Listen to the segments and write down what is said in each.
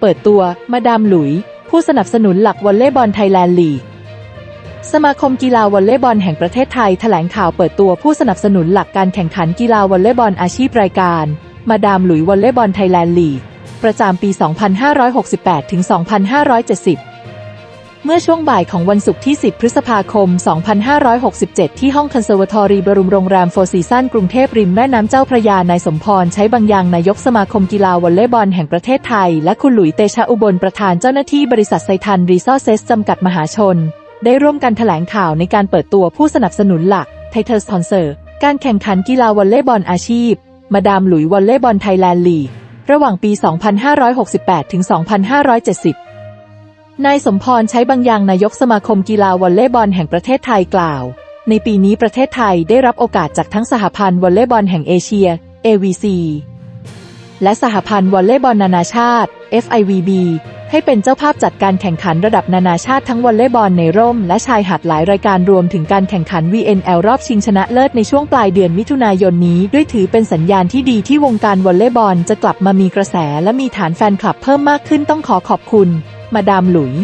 เปิดตัวมาดามหลุย ผู้สนับสนุนหลักวอลเลย์บอลไทยแลนด์ลีก สมาคมกีฬาวอลเลย์บอลแห่งประเทศไทยแถลงข่าวเปิดตัวผู้สนับสนุนหลักการแข่งขันกีฬาวอลเลย์บอลอาชีพรายการ มาดามหลุยวอลเลย์บอลไทยแลนด์ลีก ประจำปี 2568 ถึง 2570 เมื่อช่วงบ่ายของวันศุกร์ที่ 10 พฤษภาคม 2567 ที่ห้องคอนเซอร์วทอรีบรุมโรงแรมโฟร์ซีซันกรุงเทพริมแม่น้ำเจ้าพระยานายสมพรใช้บางอย่างนายกสมาคมกีฬาวอลเลย์บอลแห่งประเทศไทย และคุณหลุยเตชะอุบลประธานเจ้าหน้าที่บริษัทไซทันรีซอสเซสจำกัดมหาชน ได้ร่วมกันแถลงข่าวในการเปิดตัวผู้สนับสนุนหลักไทเทอร์สปอนเซอร์การแข่งขันกีฬาวอลเลย์บอลอาชีพ มาดามหลุยวอลเลย์บอลไทยแลนด์ลีกระหว่างปี 2568 ถึง 2570 นายสมพรใช้บางอย่างนายกสมาคมกีฬาวอลเลย์บอลแห่งประเทศไทยกล่าว ในปีนี้ประเทศไทยได้รับโอกาสจากทั้งสหพันธ์วอลเลย์บอลแห่งเอเชีย AVC และสหพันธ์วอลเลย์บอลนานาชาติ FIVB ให้เป็นเจ้าภาพจัดการแข่งขันระดับนานาชาติทั้งวอลเลย์บอลในร่ม และชายหาดหลายรายการรวมถึงการแข่งขัน VNL รอบชิงชนะเลิศในช่วงปลายเดือนมิถุนายนนี้ ด้วยถือเป็นสัญญาณที่ดีที่วงการวอลเลย์บอลจะกลับมามีกระแส และมีฐานแฟนคลับเพิ่มมากขึ้นต้องขอขอบคุณ มาดามหลุย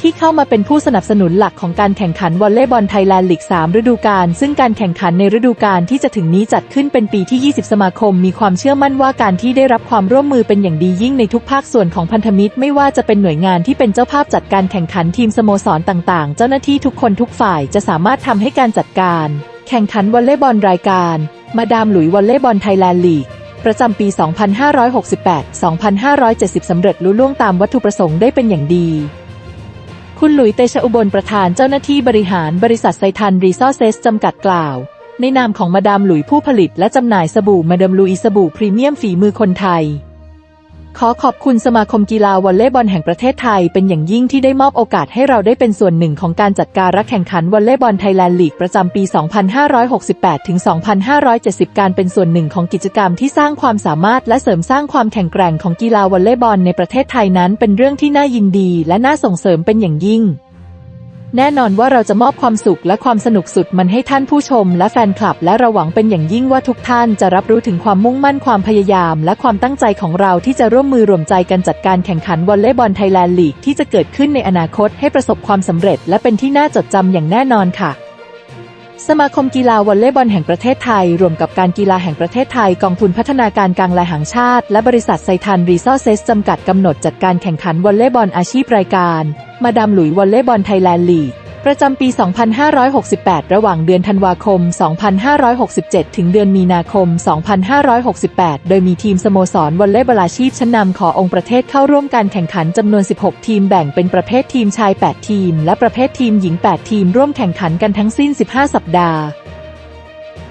ที่เข้ามาเป็นผู้สนับสนุนหลักของการแข่งขันวอลเลย์บอลไทยแลนด์ลีก 3 ฤดูกาล ซึ่งการแข่งขันในฤดูกาลที่จะถึงนี้จัดขึ้นเป็นปีที่ 20 สมาคม มีความเชื่อมั่นว่าการที่ได้รับความร่วมมือเป็นอย่างดียิ่งในทุกภาคส่วนของพันธมิตร ไม่ว่าจะเป็นหน่วยงานที่เป็นเจ้าภาพจัดการแข่งขันทีมสโมสรต่างๆ เจ้าหน้าที่ทุกคนทุกฝ่ายจะสามารถทำให้การจัดการ แข่งขันวอลเลย์บอลรายการ มาดามหลุยวอลเลย์บอลไทยแลนด์ลีก ประจำปี 2568-2570 สำเร็จลุล่วงตามวัตถุประสงค์ได้เป็นอย่างดี คุณหลุยเตชะอุบลประธานเจ้าหน้าที่บริหารบริษัทไซทันรีซอสเซสจำกัดกล่าว ในนามของมาดามหลุยผู้ผลิตและจำหน่ายสบู่มาดามลุยสบู่พรีเมียมฝีมือคนไทย ขอขอบคุณสมาคมกีฬาวอลเลย์บอลแห่งประเทศไทยเป็นอย่างยิ่งที่ได้มอบโอกาสให้เราได้เป็นส่วนหนึ่งของการจัดการรักแข่งขันวอลเลย์บอลไทยแลนด์ลีกประจำปี 2568 ถึง 2570 การเป็นส่วนหนึ่งของกิจกรรมที่สร้างความสามารถและเสริมสร้างความแข็งแกร่งของกีฬาวอลเลย์บอลในประเทศไทยนั้นเป็นเรื่องที่น่ายินดีและน่าส่งเสริมเป็นอย่างยิ่ง แน่นอนว่าเราจะมอบความสุขและความสนุกสุดมันให้ท่านผู้ชมและแฟนคลับ และเราหวังเป็นอย่างยิ่งว่าทุกท่านจะรับรู้ถึงความมุ่งมั่นความพยายาม และความตั้งใจของเราที่จะร่วมมือรวมใจกันจัดการแข่งขันวอลเลย์บอลไทยแลนด์ลีกที่จะเกิดขึ้นในอนาคตให้ประสบความสำเร็จ และเป็นที่น่าจดจำอย่างแน่นอนค่ะ สมาคมกีฬาวอลเลย์บอลแห่งประเทศไทย รวมกับการกีฬาแห่งประเทศไทย กองทุนพัฒนาการกลางลายหางชาติ และบริษัทไซทันรีซอสเซสจำกัดกำหนดจัดการแข่งขันวอลเลย์บอลอาชีพรายการ มาดามหลุยวอลเลย์บอลไทยแลนด์ลีก ประจำปี 2568 ระหว่างเดือนธันวาคม 2567 ถึงเดือนมีนาคม 2568 โดยมีทีมสโมสรวอลเลย์บอลอาชีพชั้นนำขององค์ประเทศเข้าร่วมการแข่งขันจำนวน 16 ทีมแบ่งเป็นประเภททีมชาย 8 ทีม และประเภททีมหญิง 8 ทีมร่วมแข่งขันกันทั้งสิ้น 15 สัปดาห์